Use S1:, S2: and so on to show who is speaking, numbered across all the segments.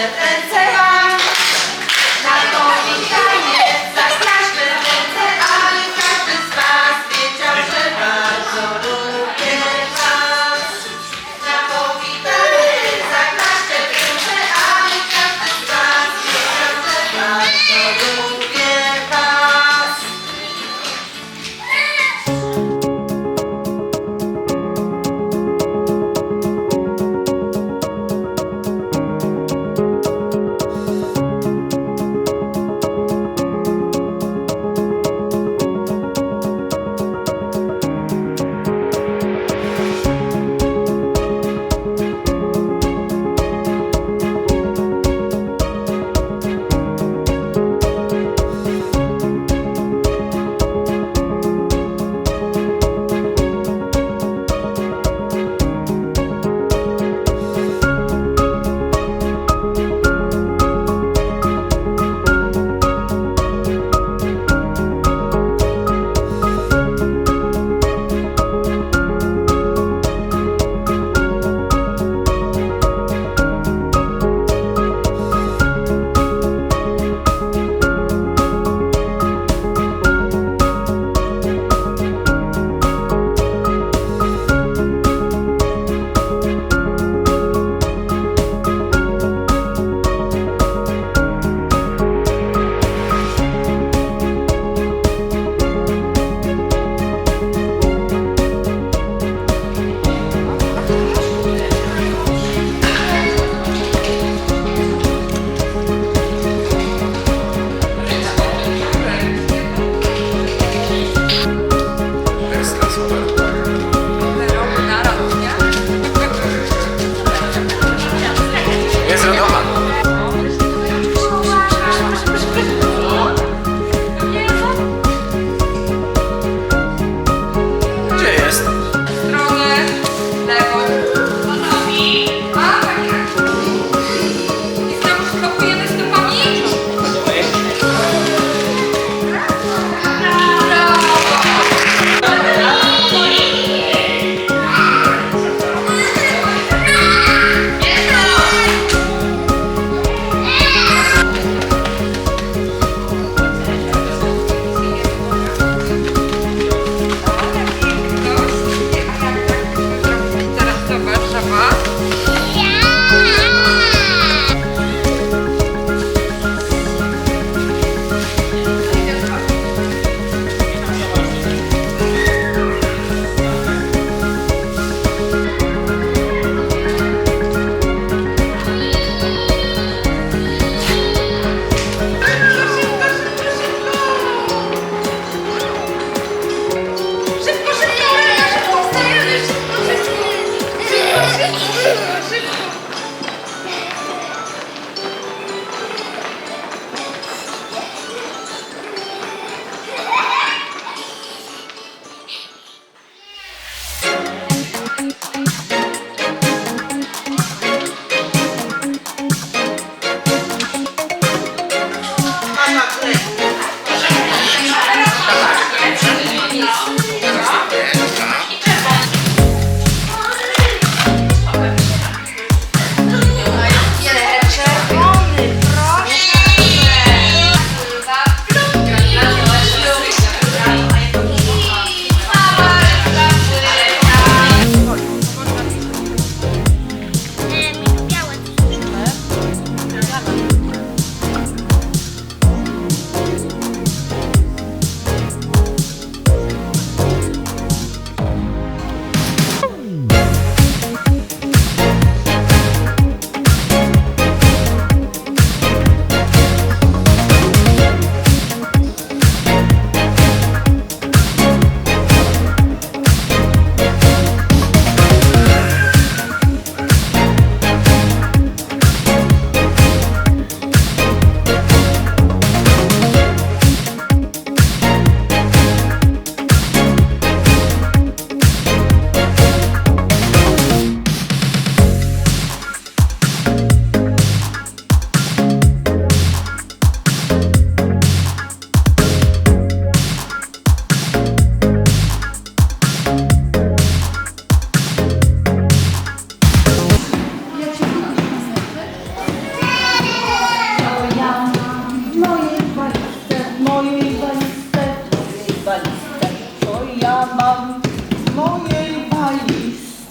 S1: zaklaszczę w ręce wam. Na powitanie zaklaszczę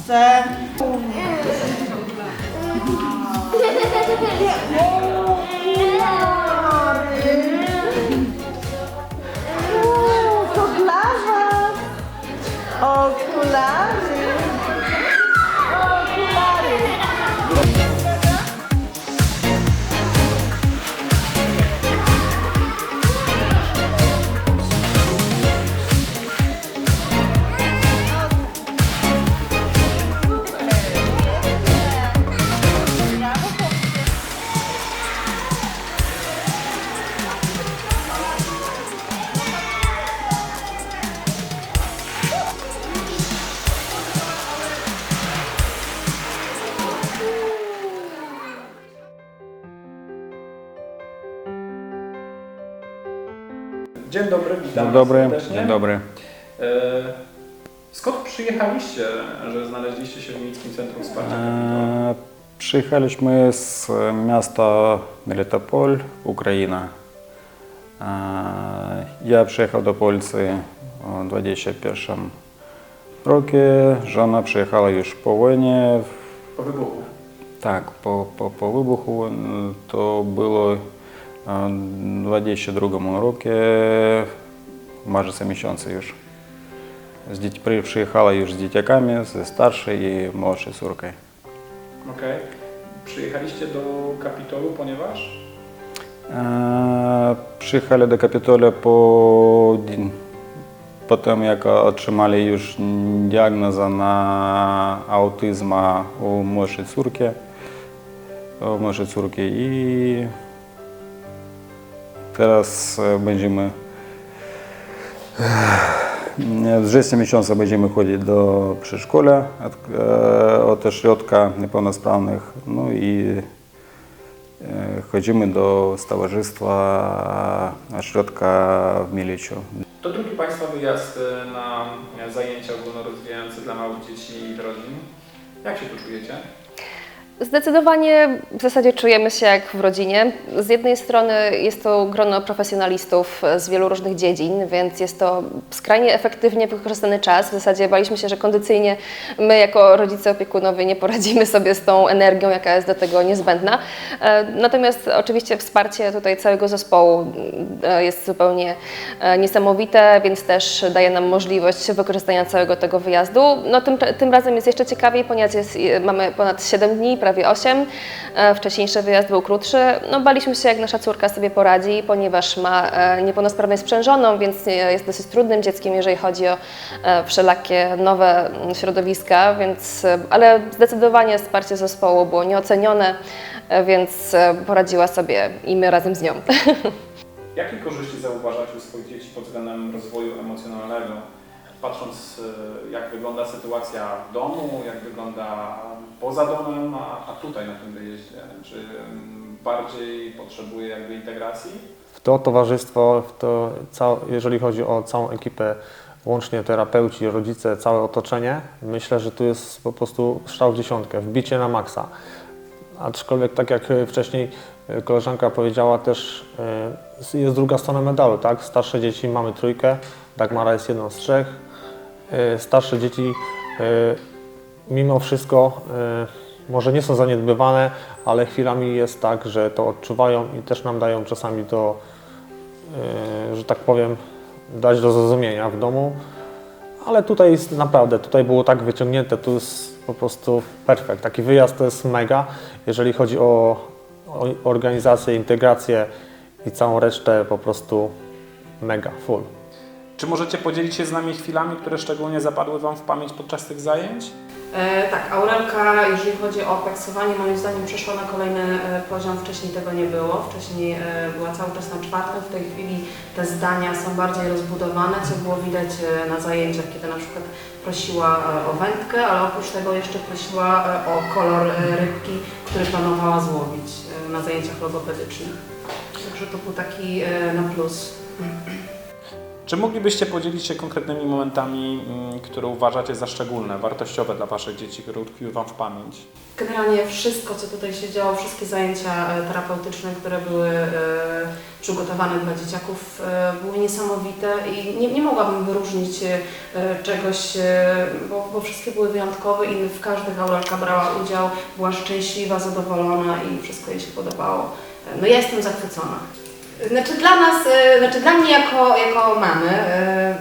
S1: 三
S2: Dzień dobry, witam
S3: Dzień dobry,
S2: serdecznie.
S3: dzień dobry.
S2: E, skąd przyjechaliście, że znaleźliście się w Miejskim Centrum Wsparcia?
S3: E, Przyjechaliśmy z miasta Melitopol, Ukraina. E, Ja przyjechał do Polski w 21 roku. Żona przyjechała już po wojnie.
S2: Po wybuchu.
S3: Tak, po, po, po wybuchu to było e, w 22 roku, майже miesiące już. Z dzieci, przy- przyjechała już z dzieciakami, ze starszej i młodszej córką.
S2: Okej. Przyjechaliście do Kapitolu, ponieważ
S3: E, Przyjechali do Kapitolia po, ді- po tym, jak otrzymali już diagnozę na autyzm u młodszej córki, u młodszej córki i teraz e, będziemy e, w wrześniu miesiąca będziemy chodzić do przedszkola od, e, od ośrodka niepełnosprawnych, no i Chodzimy do Stowarzystwa Ośrodka w Miliczu.
S2: to drugi Państwa wyjazd na zajęcia ogólnorozwijające dla małych dzieci i rodzin. Jak się tu czujecie?
S4: Zdecydowanie w zasadzie czujemy się jak w rodzinie. Z jednej strony jest to grono profesjonalistów z wielu różnych dziedzin, więc jest to skrajnie efektywnie wykorzystany czas. W zasadzie baliśmy się, że kondycyjnie my jako rodzice opiekunowie nie poradzimy sobie z tą energią, jaka jest do tego niezbędna. E, Natomiast oczywiście wsparcie tutaj całego zespołu e, jest zupełnie e, niesamowite, więc też daje nam możliwość wykorzystania całego tego wyjazdu. No, tym, tym razem jest jeszcze ciekawiej, ponieważ jest, mamy ponad 7 dni, prawie 8. E, Wcześniejszy wyjazd był krótszy. No, baliśmy się, jak nasza córka sobie poradzi, ponieważ ma e, niepełnosprawność sprzężoną, więc jest dosyć trudnym dzieckiem, jeżeli chodzi o e, wszelakie nowe mm, środowiska, więc, ale zdecydowanie wsparcie zespołu było nieocenione, więc poradziła sobie i my razem z nią.
S2: Jakie korzyści zauważacie u swoich dzieci pod względem rozwoju emocjonalnego? Patrząc, e, jak wygląda sytuacja w domu, jak wygląda poza domem, a, a tutaj na tym wyjeździe, czy mm, bardziej potrzebuje jakby integracji?
S5: w to towarzystwo, w to jeżeli chodzi o całą ekipę, łącznie terapeuci, rodzice, całe otoczenie, myślę, że tu jest po prostu strzał w dziesiątkę, wbicie na maksa. Aczkolwiek, tak jak e, wcześniej e, koleżanka powiedziała, też jest druga strona medalu, tak? Starsze dzieci mamy trójkę, Dagmara jest jedną z trzech. E, Starsze dzieci e, mimo wszystko e, może nie są zaniedbywane, ale chwilami jest tak, że to odczuwają i też nam dają czasami to, że tak powiem, dać do zrozumienia w domu. Ale tutaj jest naprawdę, tutaj było tak wyciągnięte, tu jest po prostu perfekt. Taki wyjazd to jest mega, jeżeli chodzi o, o organizację, integrację i całą resztę po prostu mega, full.
S2: Czy możecie podzielić się z nami chwilami, które szczególnie zapadły Wam w pamięć podczas tych zajęć?
S6: E, tak, Aurelka, jeżeli chodzi o peksowanie, moim zdaniem przeszła na kolejny e, poziom. Wcześniej tego nie było. Wcześniej e, była cały czas na czwartym. W tej chwili te zdania są bardziej rozbudowane, co było widać e, na zajęciach, kiedy na przykład prosiła e, o wędkę, ale oprócz tego jeszcze prosiła e, o kolor e, rybki, który planowała złowić e, na zajęciach logopedycznych. Także to był taki e, na plus.
S2: Czy moglibyście podzielić się konkretnymi momentami, mm, które uważacie za szczególne, wartościowe dla Waszych dzieci, które utkwiły Wam w pamięć?
S6: Generalnie wszystko, co tutaj się działo, wszystkie zajęcia e, terapeutyczne, które były e, przygotowane dla dzieciaków, e, były niesamowite i nie, nie mogłabym wyróżnić czegoś, bo, bo wszystkie były wyjątkowe i w każdych Aurelka brała udział, była szczęśliwa, zadowolona i wszystko jej się podobało. No ja jestem zachwycona. Znaczy dla nas, e, znaczy dla mnie jako, jako mamy, e,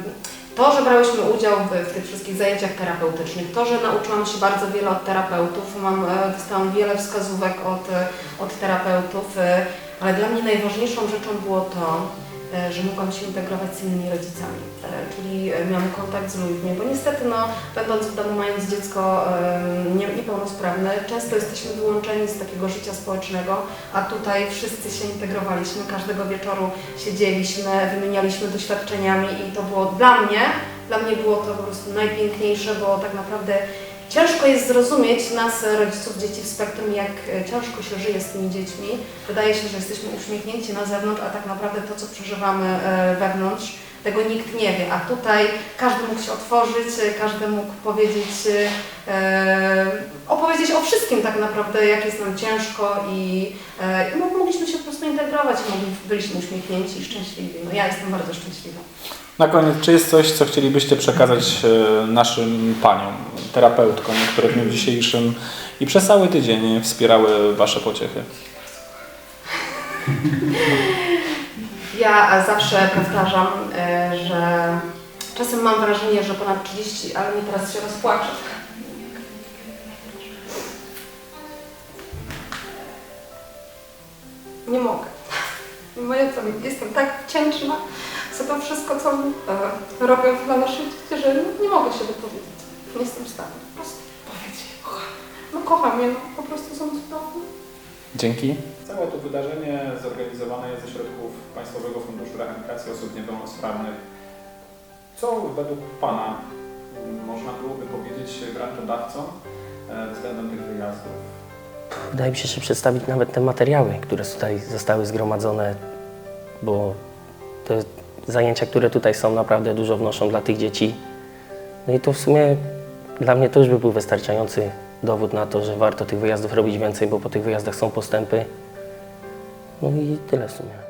S6: to, że brałyśmy udział w, w tych wszystkich zajęciach terapeutycznych, to, że nauczyłam się bardzo wiele od terapeutów, mam, e, dostałam wiele wskazówek od, od terapeutów, ale dla mnie najważniejszą rzeczą było to, że mogłam się integrować z innymi rodzicami, e, czyli e, miałam kontakt z ludźmi, bo niestety no, będąc w domu, mając dziecko e, nie, niepełnosprawne, często jesteśmy wyłączeni z takiego życia społecznego, a tutaj wszyscy się integrowaliśmy, każdego wieczoru siedzieliśmy, wymienialiśmy doświadczeniami i to było dla mnie, dla mnie było to po prostu najpiękniejsze, bo tak naprawdę Ciężko jest zrozumieć nas, rodziców dzieci w spektrum, jak e, ciężko się żyje z tymi dziećmi. Wydaje się, że jesteśmy uśmiechnięci na zewnątrz, a tak naprawdę to, co przeżywamy e, wewnątrz, tego nikt nie wie. A tutaj każdy mógł się otworzyć, e, każdy mógł powiedzieć, e, opowiedzieć o wszystkim tak naprawdę, jak jest nam ciężko i, e, i mo- mogliśmy się po prostu integrować, mogli, byliśmy uśmiechnięci i szczęśliwi. No ja jestem bardzo szczęśliwa.
S2: Na koniec, czy jest coś, co chcielibyście przekazać e, naszym paniom, terapeutkom, które w dniu dzisiejszym i przez cały tydzień wspierały Wasze pociechy?
S6: Ja zawsze powtarzam, e, że czasem mam wrażenie, że ponad 30, ale nie teraz się rozpłaczę. Nie mogę. Nie mogę, jestem tak wdzięczna za to wszystko, co e, robią dla naszych dzieci, że nie mogę się wypowiedzieć. Nie jestem w stanie po prostu powiedzieć, kocham. No kocham je, no, po prostu są cudowne.
S2: Dzięki. Całe to wydarzenie zorganizowane jest ze środków Państwowego Funduszu Rehabilitacji Osób Niepełnosprawnych. Co według Pana m, można byłoby powiedzieć grantodawcom e, względem tych wyjazdów?
S7: Wydaje mi się, że przedstawić nawet te materiały, które tutaj zostały zgromadzone, bo te zajęcia, które tutaj są, naprawdę dużo wnoszą dla tych dzieci. No i to w sumie dla mnie to już by był wystarczający dowód na to, że warto tych wyjazdów robić więcej, bo po tych wyjazdach są postępy. No i tyle w sumie.